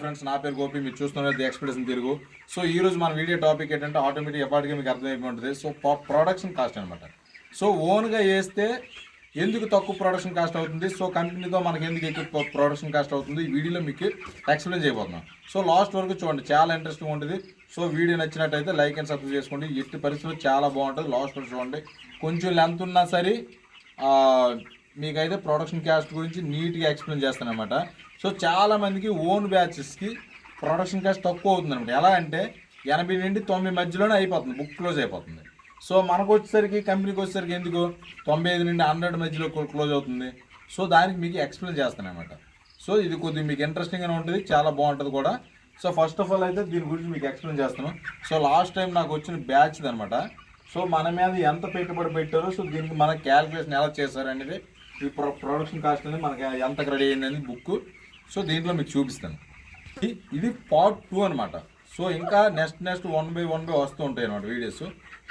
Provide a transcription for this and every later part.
Friends నా పేరు గోపి మీరు చూస్తున్నారు ది ఎక్స్ప్రెషన్ తిరుగు సో ఈ రోజు మన వీడియో టాపిక్ ఏంటంటే ఆటోమేటిక్ ఎప్పటికీ మీకు అర్థమైపోయి ఉంటుంది. సో ప్రొడక్షన్ కాస్ట్ అనమాట సో ఓన్గా వేస్తే ఎందుకు తక్కువ ప్రొడక్షన్ కాస్ట్ అవుతుంది? సో కంపెనీతో మనకి ఎందుకు ఎక్కువ ప్రొడక్షన్ కాస్ట్ అవుతుంది? ఈ వీడియోలో మీకు ఎక్స్ప్లెయిన్ చేయబోతున్నాం. సో లాస్ట్ వరకు చూడండి చాలా ఇంట్రెస్టింగ్ ఉంటుంది. సో వీడియో నచ్చినట్టయితే లైక్ అండ్ సబ్స్క్రైబ్ చేసుకోండి. ఎట్టి పరిస్థితుల్లో చాలా బాగుంటుంది. లాస్ట్ వరకు చూడండి. కొంచెం లెంత్ ఉన్నా సరే మీకైతే ప్రొడక్షన్ కాస్ట్ గురించి నీట్గా ఎక్స్ప్లెయిన్ చేస్తాను అనమాట సో చాలా మందికి ఓన్ బ్యాచెస్కి ప్రొడక్షన్ కాస్ట్ తక్కువ అవుతుంది అనమాట ఎలా అంటే ఎనభై నుండి తొంభై మధ్యలోనే అయిపోతుంది బుక్ క్లోజ్ అయిపోతుంది. సో మనకు వచ్చేసరికి కంపెనీకి వచ్చేసరికి ఎందుకు? తొంభై ఐదు నుండి హండ్రెడ్ మధ్యలో క్లోజ్ అవుతుంది. సో దానికి మీకు ఎక్స్ప్లెయిన్ చేస్తాను అనమాట సో ఇది కొద్దిగా మీకు ఇంట్రెస్టింగ్గా ఉంటుంది చాలా బాగుంటుంది కూడా. సో ఫస్ట్ ఆఫ్ ఆల్ అయితే దీని గురించి మీకు ఎక్స్ప్లెయిన్ చేస్తాను. సో లాస్ట్ టైం నాకు వచ్చిన బ్యాచ్ అనమాట సో మన మీద ఎంత పెట్టుబడి పెట్టారో సో దీనికి మన క్యాలిక్యులేషన్ ఎలా చేశారు అనేది ఈ ప్రొ ప్రొడక్షన్ కాస్ట్ అనేది మనకి ఎంత రెడీ అయింది అనేది బుక్ సో దీంట్లో మీకు చూపిస్తాను. ఇది- పార్ట్ టూ అనమాట సో ఇంకా next next one by one by వస్తూ ఉంటాయి అనమాట వీడియోస్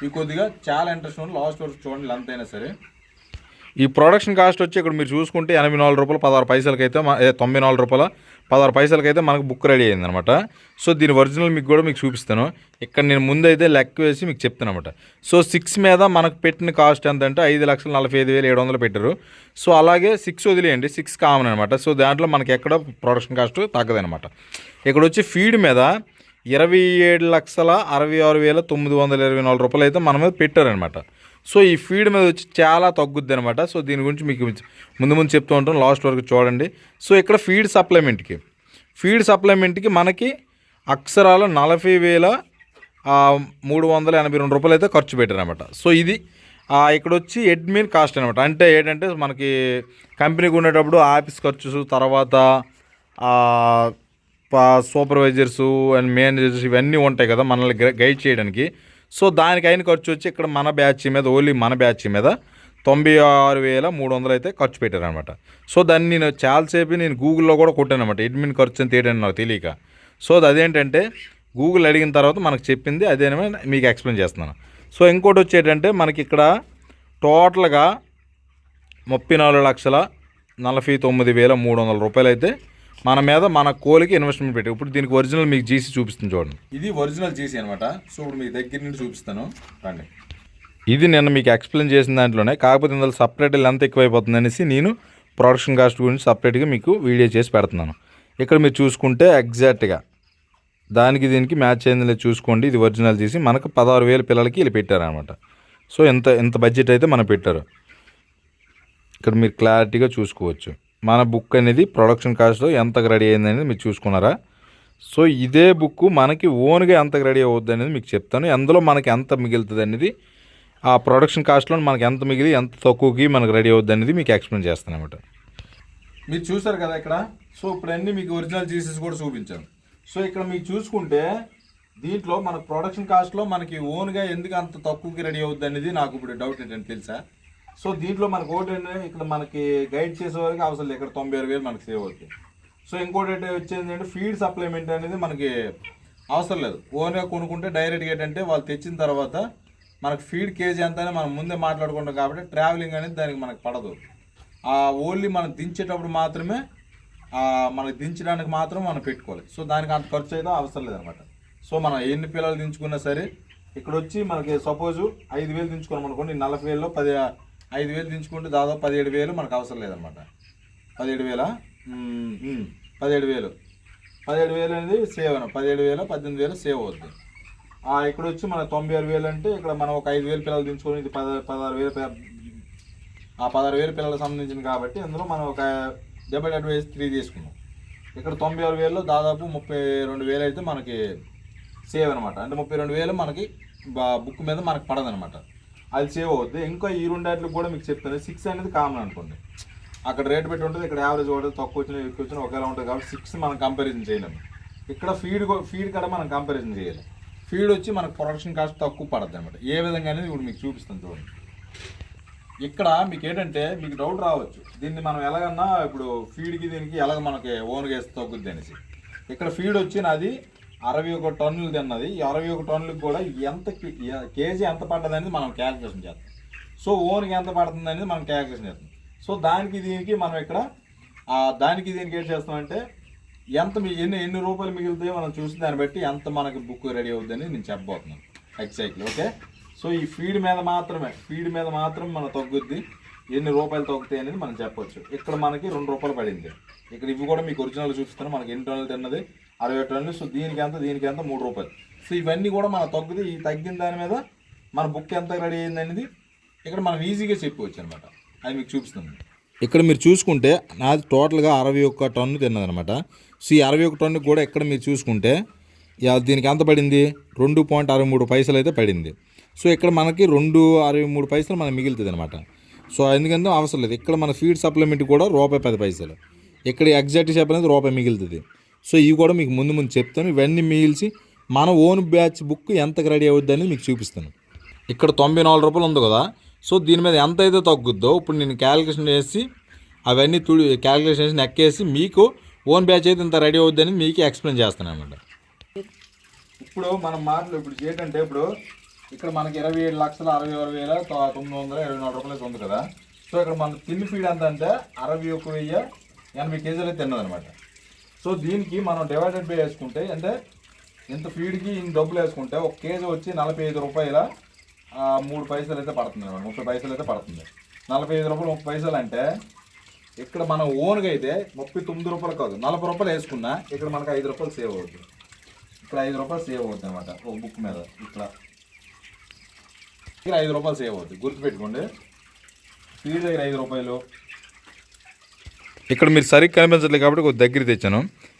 ఈ కొద్దిగా చాలా ఇంట్రెస్ట్ ఉంది లాస్ట్ వరకు చూడండి లెంత్ అయినా సరే. ఈ ప్రొడక్షన్ కాస్ట్ వచ్చి ఇక్కడ మీరు చూసుకుంటే ఎనభై నాలుగు రూపాయలు పదహారు పైసలకైతే తొంభై నాలుగు రూపాయల పదహారు పైసలకైతే మనకు బుక్ రెడీ అయింది అనమాట సో దీని ఒరిజినల్ మీకు కూడా మీకు చూపిస్తాను. ఇక్కడ నేను ముందైతే లెక్క వేసి మీకు చెప్తాను అనమాట సో సిక్స్ మీద మనకు పెట్టిన కాస్ట్ ఎంత అంటే ఐదు లక్షల నలభై ఐదు వేలు ఏడు వందలు పెట్టారు. సో అలాగే సిక్స్ వదిలేయండి. సిక్స్ కామన్ అనమాట సో దాంట్లో మనకి ఎక్కడ ప్రొడక్షన్ కాస్ట్ తగ్గదనమాట ఇక్కడ వచ్చి ఫీడ్ మీద ఇరవై ఏడు లక్షల అరవై ఆరు వేల తొమ్మిది వందల ఇరవై నాలుగు రూపాయలు అయితే మన మీద పెట్టారనమాట సో ఈ ఫీడ్ మీద వచ్చి చాలా తగ్గుద్ది అనమాట సో దీని గురించి మీకు ముందు ముందు చెప్తూ ఉంటాం. లాస్ట్ వరకు చూడండి. సో ఇక్కడ ఫీడ్ సప్లిమెంట్కి ఫీడ్ సప్లిమెంట్కి మనకి అక్షరాల నలభై వేల మూడు వందల ఎనభై రెండు రూపాయలు అయితే ఖర్చు పెట్టారనమాట సో ఇది ఇక్కడ వచ్చి అడ్మిన్ కాస్ట్ అనమాట అంటే ఏంటంటే మనకి కంపెనీకి ఉండేటప్పుడు ఆఫీస్ ఖర్చు తర్వాత సూపర్వైజర్సు సూపర్వైజర్స్ అండ్ మేనేజర్స్ ఇవన్నీ ఉంటాయి కదా మనల్ని గై- గైడ్ చేయడానికి. సో దానికి అయిన ఖర్చు వచ్చి ఇక్కడ మన బ్యాచ్ మీద ఓన్లీ మన బ్యాచ్ మీద తొంభై ఆరు వేల మూడు వందలు అయితే ఖర్చు పెట్టారనమాట సో దాన్ని నేను చాలాసేపు నేను గూగుల్లో కూడా కొట్టాను అడ్మిన్ ఖర్చు అని తేడాను నాకు తెలియక. సో అది అదేంటంటే గూగుల్ అడిగిన తర్వాత మనకు చెప్పింది అదేనమే మీకు ఎక్స్ప్లెయిన్ చేస్తున్నాను. సో ఇంకోటి వచ్చేటంటే మనకి ఇక్కడ టోటల్గా ముప్పై నాలుగు లక్షల నలభై తొమ్మిది వేల మూడు వందల రూపాయలు అయితే మన మీద మన కోలికి ఇన్వెస్ట్మెంట్ పెట్టి ఇప్పుడు దీనికి ఒరిజినల్ మీకు జీసీ చూపిస్తుంది చూడండి. ఇది ఒరిజినల్ జీసీ అనమాట సో ఇప్పుడు మీ దగ్గర నుండి చూపిస్తాను. రండి. ఇది నిన్న మీకు ఎక్స్ప్లెయిన్ చేసిన దాంట్లోనే కాకపోతే ఇందులో సపరేట్ లెంత్ ఎక్కువైపోతుంది అనేసి నేను ప్రొడక్షన్ కాస్ట్ గురించి సపరేట్గా మీకు వీడియో చేసి పెడుతున్నాను. ఇక్కడ మీరు చూసుకుంటే ఎగ్జాక్ట్గా దానికి దీనికి మ్యాచ్ అయింది లేదు చూసుకోండి. ఇది ఒరిజినల్ చేసి మనకు పదహారు వేల పిల్లలకి వీళ్ళు పెట్టారనమాట సో ఎంత ఎంత బడ్జెట్ అయితే మనం పెట్టారు. ఇక్కడ మీరు క్లారిటీగా చూసుకోవచ్చు. మన బుక్ అనేది ప్రొడక్షన్ కాస్ట్లో ఎంతకు రెడీ అయింది అనేది మీరు చూసుకున్నారా? సో ఇదే బుక్ మనకి ఓన్గా ఎంతకు రెడీ అవుద్ది అనేది మీకు చెప్తాను. అందులో మనకి ఎంత మిగులుతుంది అనేది ఆ ప్రొడక్షన్ కాస్ట్లో మనకి ఎంత మిగిలి ఎంత తక్కువకి మనకు రెడీ అవుద్ది అనేది మీకు ఎక్స్ప్లెయిన్ చేస్తాను అనమాట మీరు చూసారు కదా ఇక్కడ? సో ఇప్పుడు అన్ని మీకు ఒరిజినల్ జీసెస్ కూడా చూపించాను. సో ఇక్కడ మీకు చూసుకుంటే దీంట్లో మన ప్రొడక్షన్ కాస్ట్లో మనకి ఓన్గా ఎందుకు అంత తక్కువకి రెడీ అవుద్ది అనేది నాకు ఇప్పుడు డౌట్ ఏంటంటే తెలుసా? సో దీంట్లో మనకు ఒకటి ఇక్కడ మనకి గైడ్ చేసే వరకు అవసరం లేదు. ఇక్కడ తొంభై ఆరు వేలు మనకి సేవ్ అవుతుంది సో ఇంకోటి వచ్చేది ఏంటంటే ఫీడ్ సప్లిమెంట్ అనేది మనకి అవసరం లేదు. ఓన్గా కొనుక్కుంటే డైరెక్ట్గా ఏంటంటే వాళ్ళు తెచ్చిన తర్వాత మనకు ఫీడ్ కేజీ ఎంత అని మనం ముందే మాట్లాడుకుంటాం కాబట్టి ట్రావెలింగ్ అనేది దానికి మనకు పడదు. ఆ ఓన్లీ మనం దించేటప్పుడు మాత్రమే ఆ, మనకి దించడానికి మాత్రం మనం పెట్టుకోవాలి. సో దానికి అంత ఖర్చు అయితే అవసరం లేదనమాట. సో మనం ఎన్ని పిల్లలు దించుకున్నా సరే ఇక్కడ వచ్చి మనకి సపోజు ఐదు వేలు దించుకున్నాం అనుకోండి నలభై వేలలో పది ఐదు వేలు దించుకుంటే దాదాపు పదిహేడు వేలు మనకు అవసరం లేదనమాట పదిహేడు వేల? పదిహేడు వేలు. పదిహేడు వేలు అనేది సేవ్ అయినా పదిహేడు వేల పద్దెనిమిది వేలు సేవ్ అవుద్ది. ఇక్కడ వచ్చి మన తొంభై ఆరు వేలు అంటే ఇక్కడ మనం ఒక ఐదు వేలు పిల్లలు దించుకొని ఇది పద పదహారు వేలు ఆ పదహారు వేలు పిల్లలకు సంబంధించింది కాబట్టి అందులో మనం ఒక డెబ్బై అడ్వైజ్ త్రీ తీసుకున్నాం. ఇక్కడ తొంభై ఆరు వేలలో దాదాపు ముప్పై రెండు వేలు అయితే మనకి సేవ్ అనమాట అంటే ముప్పై రెండు వేలు మనకి బా- బుక్ మీద మనకి పడదనమాట అది సేవ్ అవుతుంది ఇంకా ఈ రెండు కూడా మీకు చెప్తాను. సిక్స్ అనేది కామన్ అనుకోండి. అక్కడ రేట్ పెట్టి ఉంటుంది. ఇక్కడ యావరేజ్ ఉంటుంది తక్కువ వచ్చిన ఎక్కువ వచ్చిన ఒకేలా ఉంటుంది కాబట్టి సిక్స్ మనం కంపారిజన్ చేయలేము ఇక్కడ ఫీడ్ ఫీడ్ కూడా మనం కంపారిజన్ చేయాలి. ఫీడ్ వచ్చి మనకు ప్రొడక్షన్ కాస్ట్ తక్కువ పడుతుంది అనమాట ఏ విధంగా అనేది ఇప్పుడు మీకు చూపిస్తాను చూడండి. ఇక్కడ మీకు ఏంటంటే మీకు డౌట్ రావచ్చు. దీన్ని మనం ఎలాగన్నా ఇప్పుడు ఫీడ్కి దీనికి ఎలాగ మనకి ఓన్గా వేస్తే తగ్గుద్ది అనేసి. ఇక్కడ ఫీడ్ వచ్చి నాది అరవై ఒక టన్నులు తిన్నది. ఈ అరవై ఒక టన్నులకు కూడా ఎంత కేజీ ఎంత పడ్డది అనేది మనం క్యాలిక్యులేషన్ చేస్తాం. సో ఓన్కి ఎంత పడుతుంది అనేది మనం క్యాలిక్యులేషన్ చేస్తాం. సో దానికి దీనికి మనం ఇక్కడ దానికి దీనికి ఏం చేస్తామంటే ఎంత ఎన్ని ఎన్ని రూపాయలు మిగులుతాయో మనం చూసి దాన్ని బట్టి ఎంత మనకి బుక్ రెడీ అవుతుందని నేను చెప్పబోతున్నాను. ఎగ్జాక్ట్లీ ఓకే సో ఈ ఫీడ్ మీద మాత్రమే ఫీడ్ మీద మాత్రం మనం తగ్గుద్ది. ఎన్ని రూపాయలు తగ్గుతాయి అనేది మనం చెప్పొచ్చు. ఇక్కడ మనకి రెండు రూపాయలు పడింది. ఇక్కడ ఇవి కూడా మీకు ఒరిజినల్ చూపిస్తాను మనకి ఎన్ని టన్నులు తిన్నది? అరవై టన్ను సో దీనికి ఎంత దీనికి ఎంత? మూడు రూపాయలు. సో ఇవన్నీ కూడా మన తగ్గుది ఈ తగ్గిన దాని మీద మన బుక్ ఎంత రెడీ అయింది అనేది ఇక్కడ మనం ఈజీగా చెప్పవచ్చు అనమాట అది మీకు చూపిస్తుంది ఇక్కడ మీరు చూసుకుంటే నాది టోటల్గా అరవై ఒక్క టన్ను తిన్నదనమాట సో ఈ అరవై ఒక్క టన్ను కూడా ఇక్కడ మీరు చూసుకుంటే దీనికి ఎంత పడింది? రెండు పాయింట్ అరవై మూడు పైసలు అయితే పడింది. సో ఇక్కడ మనకి రెండు అరవై మూడు పైసలు మనకి మిగులుతుంది అనమాట సో ఎందుకంటే అవసరం లేదు. ఇక్కడ మన ఫీడ్ సప్లిమెంట్ కూడా రూపాయి పది పైసలు. ఇక్కడ ఎగ్జాక్ట్ షాప్ అనేది రూపాయి మిగులుతుంది. సో ఇవి కూడా మీకు ముందు ముందు చెప్తాను. ఇవన్నీ మిగిల్చి మన ఓన్ బ్యాచ్ బుక్ ఎంతకు రెడీ అవుద్ది అనేది మీకు చూపిస్తాను. ఇక్కడ తొంభై నాలుగు రూపాయలు ఉంది కదా. సో దీని మీద ఎంత అయితే తగ్గుద్దో ఇప్పుడు నేను క్యాలిక్యులేషన్ చేసి అవన్నీ తుడి క్యాలిక్యులేషన్ చేసి నెక్కేసి మీకు ఓన్ బ్యాచ్ అయితే ఇంత రెడీ అవుద్ది అని మీకు ఎక్స్ప్లెయిన్ చేస్తాను అనమాట. ఇప్పుడు మనం మాటలు ఇప్పుడు ఏంటంటే ఇప్పుడు ఇక్కడ మనకి ఇరవై ఏడు లక్షల అరవై ఆరు వేల తొమ్మిది వందల ఇరవై నాలుగు రూపాయలు ఉంది కదా. సో ఇక్కడ మన తిండి ఫీడ్ ఎంత అంటే అరవై ఒక వెయ్యి ఎనభై కేజీలు అయితే తిన్నదనమాట సో దీనికి మనం డివైడెడ్ బై వేసుకుంటే అంటే ఇంత ఫీడ్కి ఇన్ని డబ్బులు వేసుకుంటే ఒక కేజీ వచ్చి నలభై ఐదు రూపాయల మూడు పైసలు అయితే పడుతుంది అనమాట ముప్పై పైసలు అయితే పడుతుంది. నలభై ఐదు రూపాయలు ముప్పై పైసలు అంటే ఇక్కడ మనం ఓన్గా అయితే ముప్పై తొమ్మిది రూపాయలు కాదు నలభై రూపాయలు వేసుకున్నా ఇక్కడ మనకు ఐదు రూపాయలు సేవ్ అవుతుంది ఇక్కడ ఐదు రూపాయలు సేవ్ అవుతుంది అనమాట ఒక బుక్ మీద ఇక్కడ. ఇక్కడ ఐదు రూపాయలు సేవ్ అవుతుంది గుర్తుపెట్టుకోండి. ఫీడ్ దగ్గర ఐదు రూపాయలు ఇక్కడ మీరు సరిగ్గా కనిపించట్లేదు కాబట్టి కొద్ది దగ్గర తెచ్చాను.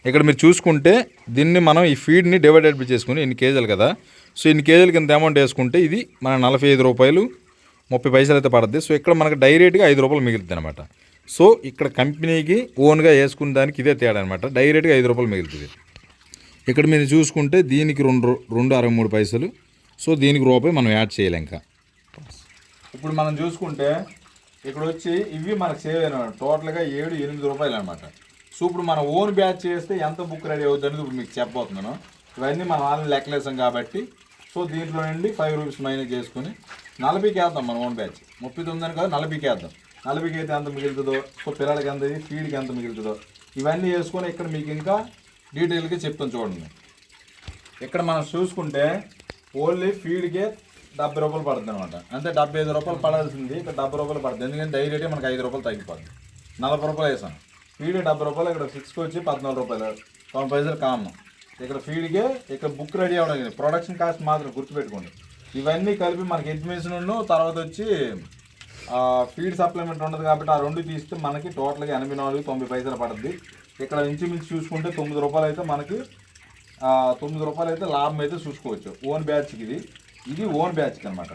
ఇక్కడ మీరు చూసుకుంటే దీన్ని మనం ఈ ఫీడ్ని డివైడెడ్ చేసుకుని ఇన్ని కేజీలు కదా. సో ఇన్ని కేజీలు కింద అమౌంట్ వేసుకుంటే ఇది మన నలభై ఐదు రూపాయలు ముప్పై పైసలు అయితే పడుతుంది సో ఇక్కడ మనకు డైరెక్ట్గా ఐదు రూపాయలు మిగులుతుంది అనమాట సో ఇక్కడ కంపెనీకి ఓన్గా వేసుకున్న దానికి ఇదే తేడా అనమాట డైరెక్ట్గా ఐదు రూపాయలు మిగులుతుంది. ఇక్కడ మీరు చూసుకుంటే దీనికి రెండు రెండు అరవై మూడు పైసలు. సో దీనికి రూపాయి మనం యాడ్ చేయాలి ఇంకా. ఇప్పుడు మనం చూసుకుంటే ఇక్కడ వచ్చి ఇవి మనకు సేవ్ అయిన టోటల్గా ఏడు ఎనిమిది రూపాయలు అనమాట సో ఇప్పుడు మనం ఓన్ బ్యాచ్ చేస్తే ఎంత బుక్ రెడీ అవుతుంది అనేది ఇప్పుడు మీకు చెప్పబోతున్నాను. ఇవన్నీ మనం ఆన్లైన్ లెక్కలేసాం కాబట్టి సో దీంట్లో నుండి ఫైవ్ రూపీస్ మైనస్ చేసుకుని నలభైకి వేద్దాం మనం ఓన్ బ్యాచ్. ముప్పై తొమ్మిది అని కాదు నలభైకి వేద్దాం నలభైకి అయితే ఎంత మిగులుతుందో సో పిల్లలకి ఎంత ఇది ఫీడ్కి ఎంత మిగులుతుందో. ఇవన్నీ వేసుకొని ఇక్కడ మీకు ఇంకా డీటెయిల్గా చెప్తాను చూడండి. ఇక్కడ మనం చూసుకుంటే ఓన్లీ ఫీడ్కే డెబ్బై రూపాయలు పడుతుంది అనమాట. అంటే డెబ్బై ఐదు రూపాయలు పడాల్సింది ఇక్కడ డెబ్బై రూపాయలు పడుతుంది. ఎందుకంటే డైరెక్ట్గా మనకి ఐదు రూపాయలు తగ్గిపోతుంది నలభై రూపాయలు వేసాను ఫీడ్ డెబ్బై రూపాయలు ఇక్కడ సిక్స్కి వచ్చి పద్నాలుగు రూపాయలు. తొంభై పైసలు కామన్ ఇక్కడ ఫీడ్కే ఇక్కడ బుక్ రెడీ అవ్వడం ప్రొడక్షన్ కాస్ట్ మాత్రం గుర్తుపెట్టుకోండి. ఇవన్నీ కలిపి మనకి ఎడ్మిషన్ తర్వాత వచ్చి ఫీడ్ సప్లిమెంట్ ఉండదు కాబట్టి ఆ రెండు తీస్తే మనకి టోటల్గా ఎనభై నాలుగు తొంభై పైసలు పడుతుంది ఇక్కడ ఇంచుమించు చూసుకుంటే తొమ్మిది రూపాయలు అయితే మనకి తొమ్మిది రూపాయలు అయితే లాభం అయితే చూసుకోవచ్చు. ఓన్ బ్యాచ్కి ఇది. ఇది ఓన్ బ్యాచ్కి అనమాట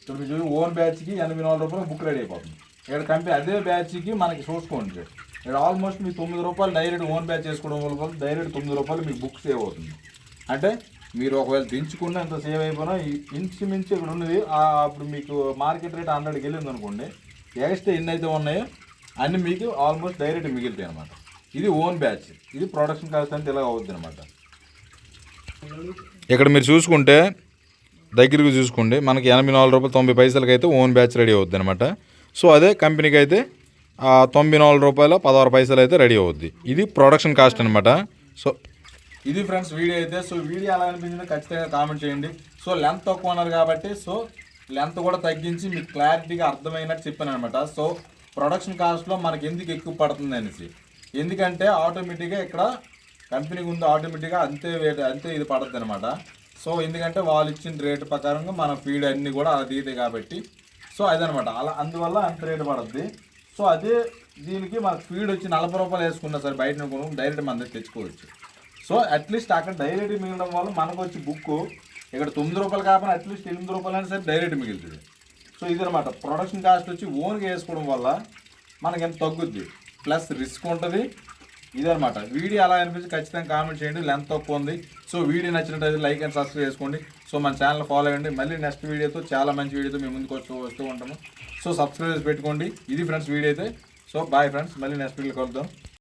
ఇప్పుడు మీరు ఓన్ బ్యాచ్కి ఎనభై నాలుగు రూపాయలు బుక్ రెడీ అయిపోతుంది. ఇక్కడ కంపెనీ అదే బ్యాచ్కి మనకి చూసుకోండి ఇక్కడ ఆల్మోస్ట్ మీ తొమ్మిది రూపాయలు డైరెక్ట్ ఓన్ బ్యాచ్ చేసుకోవడం వల్ల డైరెక్ట్ తొమ్మిది రూపాయలు మీకు బుక్ సేవ్ అవుతుంది. అంటే మీరు ఒకవేళ దించుకుంటే ఎంత సేవ్ అయిపోయినా ఇంచుమించు ఇక్కడ ఉన్నది అప్పుడు మీకు మార్కెట్ రేట్ హండ్రెడ్కి వెళ్ళింది అనుకోండి ఎక్స్ట్రా ఎన్ని అయితే ఉన్నాయో అన్ని మీకు ఆల్మోస్ట్ డైరెక్ట్ మిగిలితాయి అనమాట ఇది ఓన్ బ్యాచ్. ఇది ప్రొడక్షన్ కాస్ట్ అంటే ఇలా అవుద్ది అనమాట ఇక్కడ మీరు చూసుకుంటే దగ్గరికి చూసుకోండి. మనకి ఎనభై నాలుగు రూపాయలు తొంభై పైసలకి అయితే ఓన్ బ్యాచ్ రెడీ అవుద్ది అనమాట సో అదే కంపెనీకి అయితే తొంభై నాలుగు రూపాయల పదహారు పైసలు అయితే రెడీ అవుద్ది. ఇది ప్రొడక్షన్ కాస్ట్ అనమాట సో ఇది ఫ్రెండ్స్ వీడియో అయితే. సో వీడియో ఎలా అనిపించిందో ఖచ్చితంగా కామెంట్ చేయండి. సో లెంత్ తక్కువ ఉన్నారు కాబట్టి సో లెంత్ కూడా తగ్గించి మీకు క్లారిటీగా అర్థమైనట్టు చెప్పాను అనమాట సో ప్రొడక్షన్ కాస్ట్లో మనకి ఎందుకు ఎక్కువ పడుతుంది అనేసి. ఎందుకంటే ఆటోమేటిక్గా ఇక్కడ కంపెనీకి ఉంది ఆటోమేటిక్గా అంతే రేట్ అంతే ఇది పడుతుంది అనమాట సో ఎందుకంటే వాళ్ళు ఇచ్చిన రేటు ప్రకారంగా మన ఫీడ్ అన్నీ కూడా అది ఇది కాబట్టి. సో అదనమాట. అలా అందువల్ల అంత రేటు పడుద్ది. సో అదే దీనికి మనకు ఫీడ్ వచ్చి నలభై రూపాయలు వేసుకున్నా సరే బయట కొనుక్కొని డైరెక్ట్ మన దగ్గర తెచ్చుకోవచ్చు. సో అట్లీస్ట్ అక్కడ డైరెక్ట్ మిగలడం వల్ల మనకు వచ్చి బుక్ ఇక్కడ తొమ్మిది రూపాయలు కాకపోయినా అట్లీస్ట్ ఎనిమిది రూపాయలు అయినా సరే డైరెక్ట్ మిగులుతుంది. సో ఇది అనమాట. ప్రొడక్షన్ కాస్ట్ వచ్చి ఓన్గా వేసుకోవడం వల్ల మనకి ఎంత తగ్గుద్ది? ప్లస్ రిస్క్ ఉంటుంది. ఇదనమాట వీడియో అలా అనిపించి ఖచ్చితంగా కామెంట్ చేయండి. లెంత్ తక్కువ ఉంది. సో వీడియో నచ్చినట్టయితే లైక్ అండ్ సబ్స్క్రైబ్ చేసుకోండి. సో మన ఛానల్ ఫాలో అయ్యండి మళ్ళీ నెక్స్ట్ వీడియోతో చాలా మంచి వీడియోతో మేము ముందుకు వస్తూ వస్తూ ఉంటాము. సో సబ్స్క్రైబ్ చేసి పెట్టుకోండి. ఇది ఫ్రెండ్స్ వీడియో అయితే. సో బాయ్ ఫ్రెండ్స్ మళ్ళీ నెక్స్ట్ వీడియో కలుద్దాం.